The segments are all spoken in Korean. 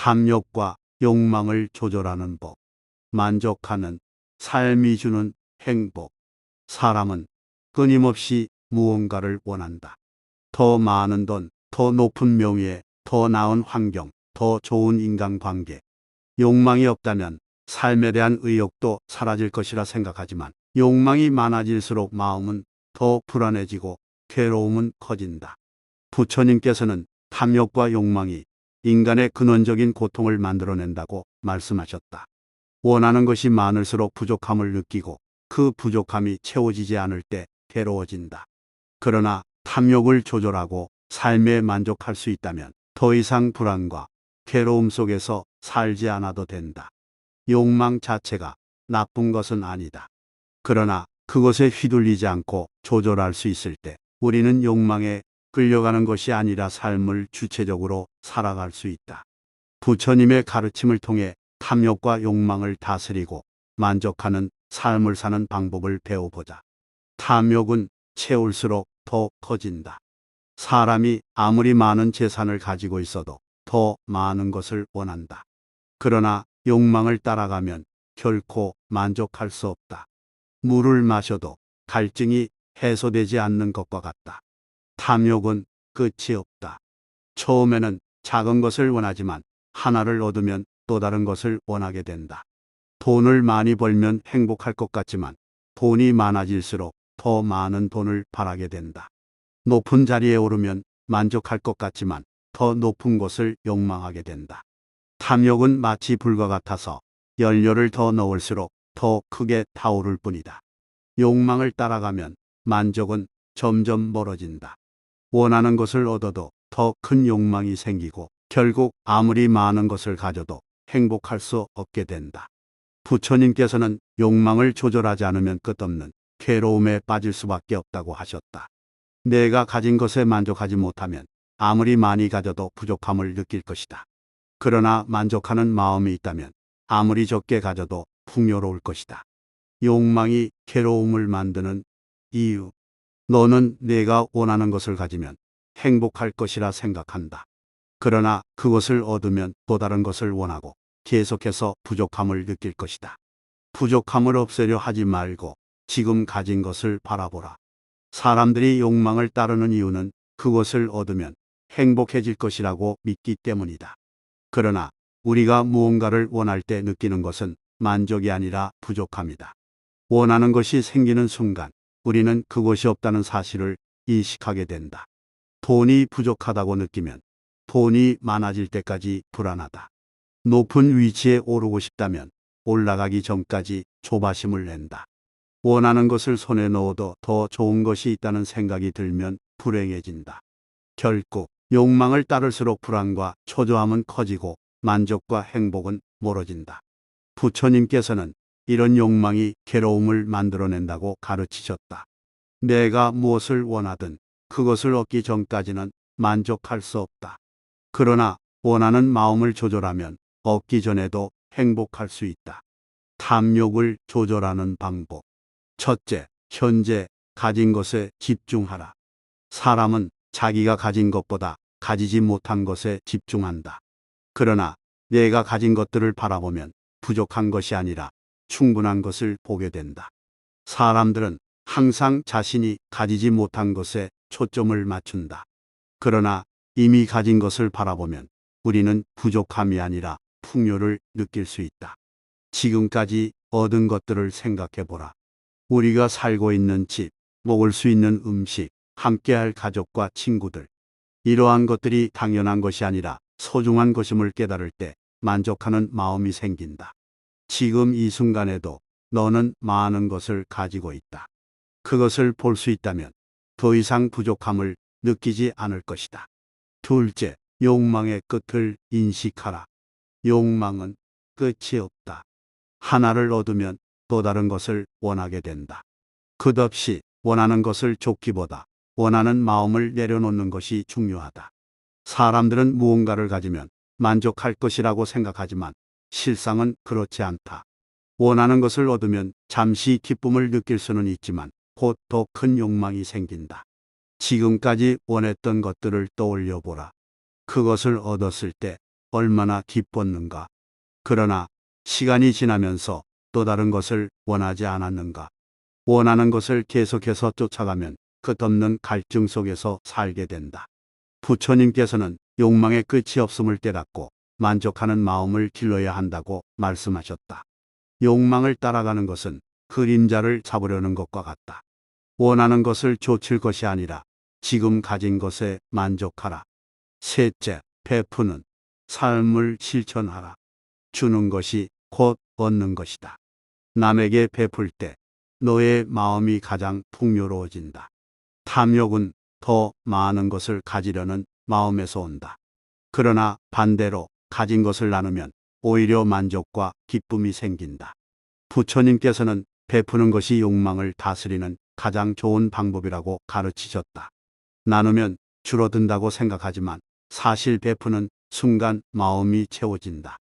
탐욕과 욕망을 조절하는 법. 만족하는 삶이 주는 행복. 사람은 끊임없이 무언가를 원한다. 더 많은 돈, 더 높은 명예, 더 나은 환경, 더 좋은 인간관계. 욕망이 없다면 삶에 대한 의욕도 사라질 것이라 생각하지만 욕망이 많아질수록 마음은 더 불안해지고 괴로움은 커진다. 부처님께서는 탐욕과 욕망이 인간의 근원적인 고통을 만들어낸다고 말씀하셨다. 원하는 것이 많을수록 부족함을 느끼고 그 부족함이 채워지지 않을 때 괴로워진다. 그러나 탐욕을 조절하고 삶에 만족할 수 있다면 더 이상 불안과 괴로움 속에서 살지 않아도 된다. 욕망 자체가 나쁜 것은 아니다. 그러나 그것에 휘둘리지 않고 조절할 수 있을 때 우리는 욕망에 끌려가는 것이 아니라 삶을 주체적으로 살아갈 수 있다. 부처님의 가르침을 통해 탐욕과 욕망을 다스리고 만족하는 삶을 사는 방법을 배워보자. 탐욕은 채울수록 더 커진다. 사람이 아무리 많은 재산을 가지고 있어도 더 많은 것을 원한다. 그러나 욕망을 따라가면 결코 만족할 수 없다. 물을 마셔도 갈증이 해소되지 않는 것과 같다. 탐욕은 끝이 없다. 처음에는 작은 것을 원하지만 하나를 얻으면 또 다른 것을 원하게 된다. 돈을 많이 벌면 행복할 것 같지만 돈이 많아질수록 더 많은 돈을 바라게 된다. 높은 자리에 오르면 만족할 것 같지만 더 높은 곳을 욕망하게 된다. 탐욕은 마치 불과 같아서 연료를 더 넣을수록 더 크게 타오를 뿐이다. 욕망을 따라가면 만족은 점점 멀어진다. 원하는 것을 얻어도 더 큰 욕망이 생기고 결국 아무리 많은 것을 가져도 행복할 수 없게 된다. 부처님께서는 욕망을 조절하지 않으면 끝없는 괴로움에 빠질 수밖에 없다고 하셨다. 내가 가진 것에 만족하지 못하면 아무리 많이 가져도 부족함을 느낄 것이다. 그러나 만족하는 마음이 있다면 아무리 적게 가져도 풍요로울 것이다. 욕망이 괴로움을 만드는 이유. 너는 내가 원하는 것을 가지면 행복할 것이라 생각한다. 그러나 그것을 얻으면 또 다른 것을 원하고 계속해서 부족함을 느낄 것이다. 부족함을 없애려 하지 말고 지금 가진 것을 바라보라. 사람들이 욕망을 따르는 이유는 그것을 얻으면 행복해질 것이라고 믿기 때문이다. 그러나 우리가 무언가를 원할 때 느끼는 것은 만족이 아니라 부족함이다. 원하는 것이 생기는 순간 우리는 그것이 없다는 사실을 인식하게 된다. 돈이 부족하다고 느끼면 돈이 많아질 때까지 불안하다. 높은 위치에 오르고 싶다면 올라가기 전까지 조바심을 낸다. 원하는 것을 손에 넣어도 더 좋은 것이 있다는 생각이 들면 불행해진다. 결국 욕망을 따를수록 불안과 초조함은 커지고 만족과 행복은 멀어진다. 부처님께서는 이런 욕망이 괴로움을 만들어낸다고 가르치셨다. 내가 무엇을 원하든 그것을 얻기 전까지는 만족할 수 없다. 그러나 원하는 마음을 조절하면 얻기 전에도 행복할 수 있다. 탐욕을 조절하는 방법. 첫째, 현재 가진 것에 집중하라. 사람은 자기가 가진 것보다 가지지 못한 것에 집중한다. 그러나 내가 가진 것들을 바라보면 부족한 것이 아니라 충분한 것을 보게 된다. 사람들은 항상 자신이 가지지 못한 것에 초점을 맞춘다. 그러나 이미 가진 것을 바라보면 우리는 부족함이 아니라 풍요를 느낄 수 있다. 지금까지 얻은 것들을 생각해 보라. 우리가 살고 있는 집, 먹을 수 있는 음식, 함께할 가족과 친구들. 이러한 것들이 당연한 것이 아니라 소중한 것임을 깨달을 때 만족하는 마음이 생긴다. 지금 이 순간에도 너는 많은 것을 가지고 있다. 그것을 볼 수 있다면 더 이상 부족함을 느끼지 않을 것이다. 둘째, 욕망의 끝을 인식하라. 욕망은 끝이 없다. 하나를 얻으면 또 다른 것을 원하게 된다. 끝없이 원하는 것을 쫓기보다 원하는 마음을 내려놓는 것이 중요하다. 사람들은 무언가를 가지면 만족할 것이라고 생각하지만 실상은 그렇지 않다. 원하는 것을 얻으면 잠시 기쁨을 느낄 수는 있지만 곧 더 큰 욕망이 생긴다. 지금까지 원했던 것들을 떠올려 보라. 그것을 얻었을 때 얼마나 기뻤는가. 그러나 시간이 지나면서 또 다른 것을 원하지 않았는가. 원하는 것을 계속해서 쫓아가면 끝없는 갈증 속에서 살게 된다. 부처님께서는 욕망의 끝이 없음을 깨닫고 만족하는 마음을 길러야 한다고 말씀하셨다. 욕망을 따라가는 것은 그림자를 잡으려는 것과 같다. 원하는 것을 좇을 것이 아니라 지금 가진 것에 만족하라. 셋째, 베푸는 삶을 실천하라. 주는 것이 곧 얻는 것이다. 남에게 베풀 때 너의 마음이 가장 풍요로워진다. 탐욕은 더 많은 것을 가지려는 마음에서 온다. 그러나 반대로 가진 것을 나누면 오히려 만족과 기쁨이 생긴다. 부처님께서는 베푸는 것이 욕망을 다스리는 가장 좋은 방법이라고 가르치셨다. 나누면 줄어든다고 생각하지만 사실 베푸는 순간 마음이 채워진다.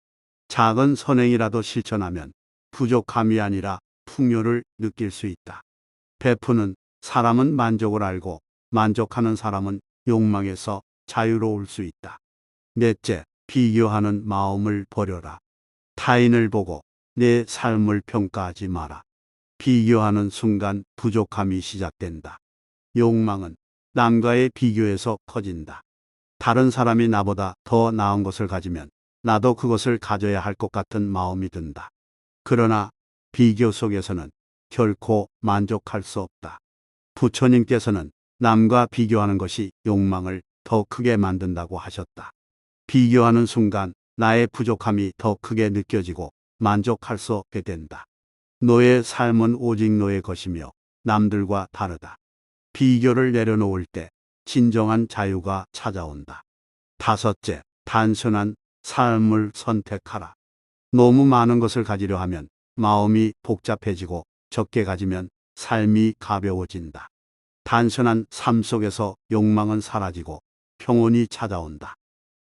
작은 선행이라도 실천하면 부족함이 아니라 풍요를 느낄 수 있다. 베푸는 사람은 만족을 알고 만족하는 사람은 욕망에서 자유로울 수 있다. 넷째, 비교하는 마음을 버려라. 타인을 보고 내 삶을 평가하지 마라. 비교하는 순간 부족함이 시작된다. 욕망은 남과의 비교에서 커진다. 다른 사람이 나보다 더 나은 것을 가지면 나도 그것을 가져야 할 것 같은 마음이 든다. 그러나 비교 속에서는 결코 만족할 수 없다. 부처님께서는 남과 비교하는 것이 욕망을 더 크게 만든다고 하셨다. 비교하는 순간 나의 부족함이 더 크게 느껴지고 만족할 수 없게 된다. 너의 삶은 오직 너의 것이며 남들과 다르다. 비교를 내려놓을 때 진정한 자유가 찾아온다. 다섯째, 단순한 삶을 선택하라. 너무 많은 것을 가지려 하면 마음이 복잡해지고 적게 가지면 삶이 가벼워진다. 단순한 삶 속에서 욕망은 사라지고 평온이 찾아온다.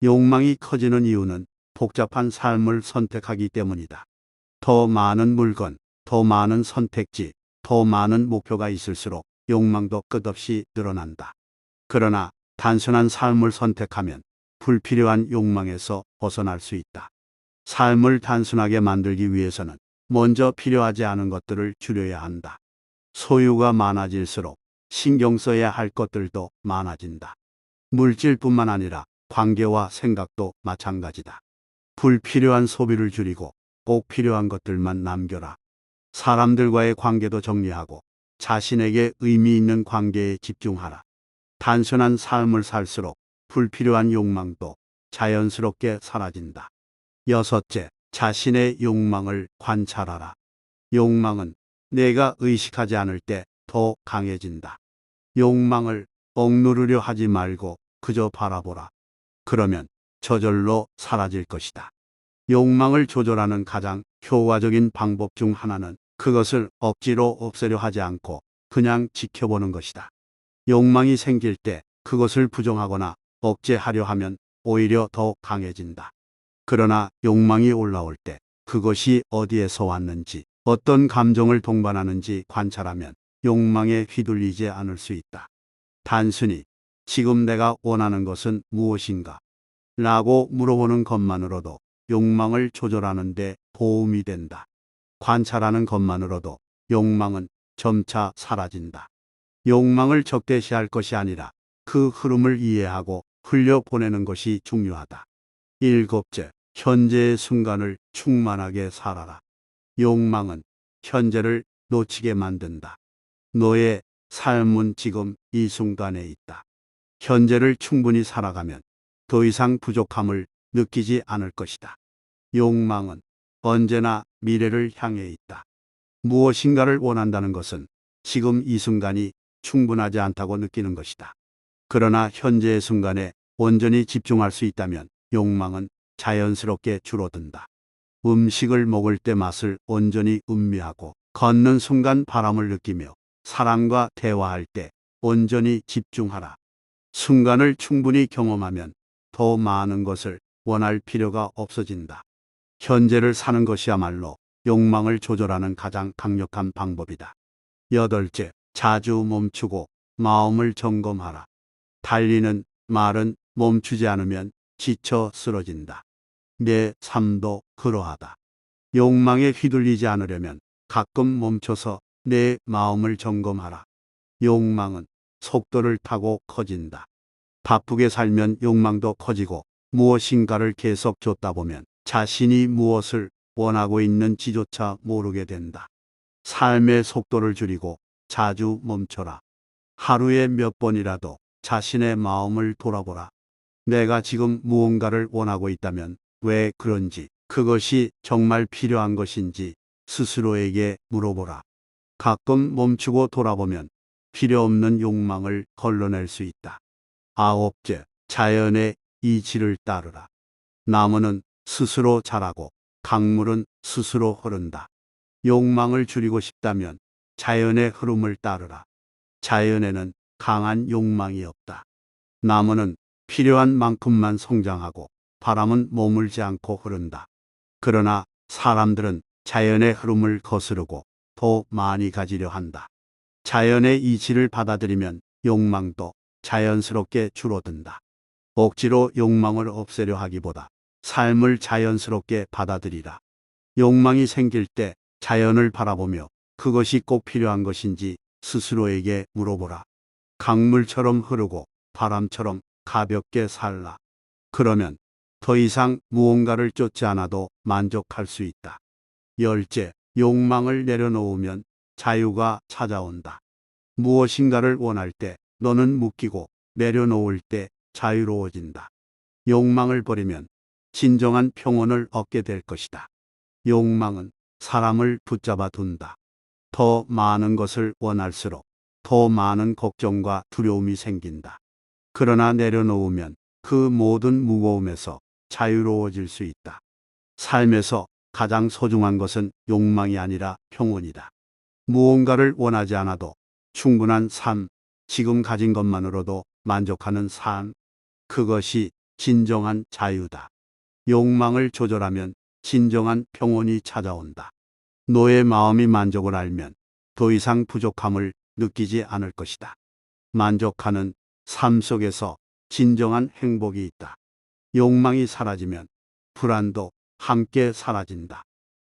욕망이 커지는 이유는 복잡한 삶을 선택하기 때문이다. 더 많은 물건, 더 많은 선택지, 더 많은 목표가 있을수록 욕망도 끝없이 늘어난다. 그러나 단순한 삶을 선택하면 불필요한 욕망에서 벗어날 수 있다. 삶을 단순하게 만들기 위해서는 먼저 필요하지 않은 것들을 줄여야 한다. 소유가 많아질수록 신경 써야 할 것들도 많아진다. 물질뿐만 아니라 관계와 생각도 마찬가지다. 불필요한 소비를 줄이고 꼭 필요한 것들만 남겨라. 사람들과의 관계도 정리하고 자신에게 의미 있는 관계에 집중하라. 단순한 삶을 살수록 불필요한 욕망도 자연스럽게 사라진다. 여섯째, 자신의 욕망을 관찰하라. 욕망은 내가 의식하지 않을 때 더 강해진다. 욕망을 억누르려 하지 말고 그저 바라보라. 그러면 저절로 사라질 것이다. 욕망을 조절하는 가장 효과적인 방법 중 하나는 그것을 억지로 없애려 하지 않고 그냥 지켜보는 것이다. 욕망이 생길 때 그것을 부정하거나 억제하려 하면 오히려 더 강해진다. 그러나 욕망이 올라올 때 그것이 어디에서 왔는지 어떤 감정을 동반하는지 관찰하면 욕망에 휘둘리지 않을 수 있다. 단순히 지금 내가 원하는 것은 무엇인가? 라고 물어보는 것만으로도 욕망을 조절하는 데 도움이 된다. 관찰하는 것만으로도 욕망은 점차 사라진다. 욕망을 적대시할 것이 아니라 그 흐름을 이해하고 흘려보내는 것이 중요하다. 일곱째, 현재의 순간을 충만하게 살아라. 욕망은 현재를 놓치게 만든다. 너의 삶은 지금 이 순간에 있다. 현재를 충분히 살아가면 더 이상 부족함을 느끼지 않을 것이다. 욕망은 언제나 미래를 향해 있다. 무엇인가를 원한다는 것은 지금 이 순간이 충분하지 않다고 느끼는 것이다. 그러나 현재의 순간에 온전히 집중할 수 있다면 욕망은 자연스럽게 줄어든다. 음식을 먹을 때 맛을 온전히 음미하고 걷는 순간 바람을 느끼며 사람과 대화할 때 온전히 집중하라. 순간을 충분히 경험하면 더 많은 것을 원할 필요가 없어진다. 현재를 사는 것이야말로 욕망을 조절하는 가장 강력한 방법이다. 여덟째, 자주 멈추고 마음을 점검하라. 달리는 말은 멈추지 않으면 지쳐 쓰러진다. 내 삶도 그러하다. 욕망에 휘둘리지 않으려면 가끔 멈춰서 내 마음을 점검하라. 욕망은 속도를 타고 커진다. 바쁘게 살면 욕망도 커지고 무엇인가를 계속 쫓다 보면 자신이 무엇을 원하고 있는지조차 모르게 된다. 삶의 속도를 줄이고 자주 멈춰라. 하루에 몇 번이라도 자신의 마음을 돌아보라. 내가 지금 무언가를 원하고 있다면 왜 그런지, 그것이 정말 필요한 것인지 스스로에게 물어보라. 가끔 멈추고 돌아보면 필요 없는 욕망을 걸러낼 수 있다. 아홉째, 자연의 이치를 따르라. 나무는 스스로 자라고 강물은 스스로 흐른다. 욕망을 줄이고 싶다면 자연의 흐름을 따르라. 자연에는 강한 욕망이 없다. 나무는 필요한 만큼만 성장하고 바람은 머물지 않고 흐른다. 그러나 사람들은 자연의 흐름을 거스르고 더 많이 가지려 한다. 자연의 이치를 받아들이면 욕망도 자연스럽게 줄어든다. 억지로 욕망을 없애려 하기보다 삶을 자연스럽게 받아들이라. 욕망이 생길 때 자연을 바라보며 그것이 꼭 필요한 것인지 스스로에게 물어보라. 강물처럼 흐르고 바람처럼 가볍게 살라. 그러면 더 이상 무언가를 쫓지 않아도 만족할 수 있다. 열째, 욕망을 내려놓으면 자유가 찾아온다. 무엇인가를 원할 때 너는 묶이고 내려놓을 때 자유로워진다. 욕망을 버리면 진정한 평온을 얻게 될 것이다. 욕망은 사람을 붙잡아 둔다. 더 많은 것을 원할수록 더 많은 걱정과 두려움이 생긴다. 그러나 내려놓으면 그 모든 무거움에서 자유로워질 수 있다. 삶에서 가장 소중한 것은 욕망이 아니라 평온이다. 무언가를 원하지 않아도 충분한 삶, 지금 가진 것만으로도 만족하는 삶, 그것이 진정한 자유다. 욕망을 조절하면 진정한 평온이 찾아온다. 너의 마음이 만족을 알면 더 이상 부족함을 느끼지 않을 것이다. 만족하는 삶 속에서 진정한 행복이 있다. 욕망이 사라지면 불안도 함께 사라진다.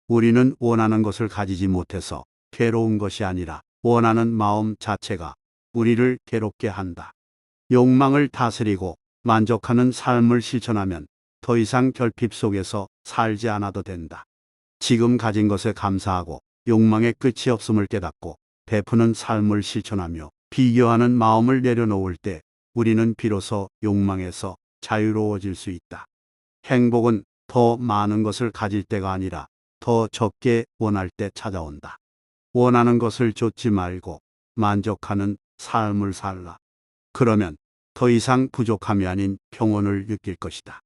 우리는 원하는 것을 가지지 못해서 괴로운 것이 아니라 원하는 마음 자체가 우리를 괴롭게 한다. 욕망을 다스리고 만족하는 삶을 실천하면 더 이상 결핍 속에서 살지 않아도 된다. 지금 가진 것에 감사하고 욕망의 끝이 없음을 깨닫고 베푸는 삶을 실천하며 비교하는 마음을 내려놓을 때 우리는 비로소 욕망에서 자유로워질 수 있다. 행복은 더 많은 것을 가질 때가 아니라 더 적게 원할 때 찾아온다. 원하는 것을 쫓지 말고 만족하는 삶을 살라. 그러면 더 이상 부족함이 아닌 평온을 느낄 것이다.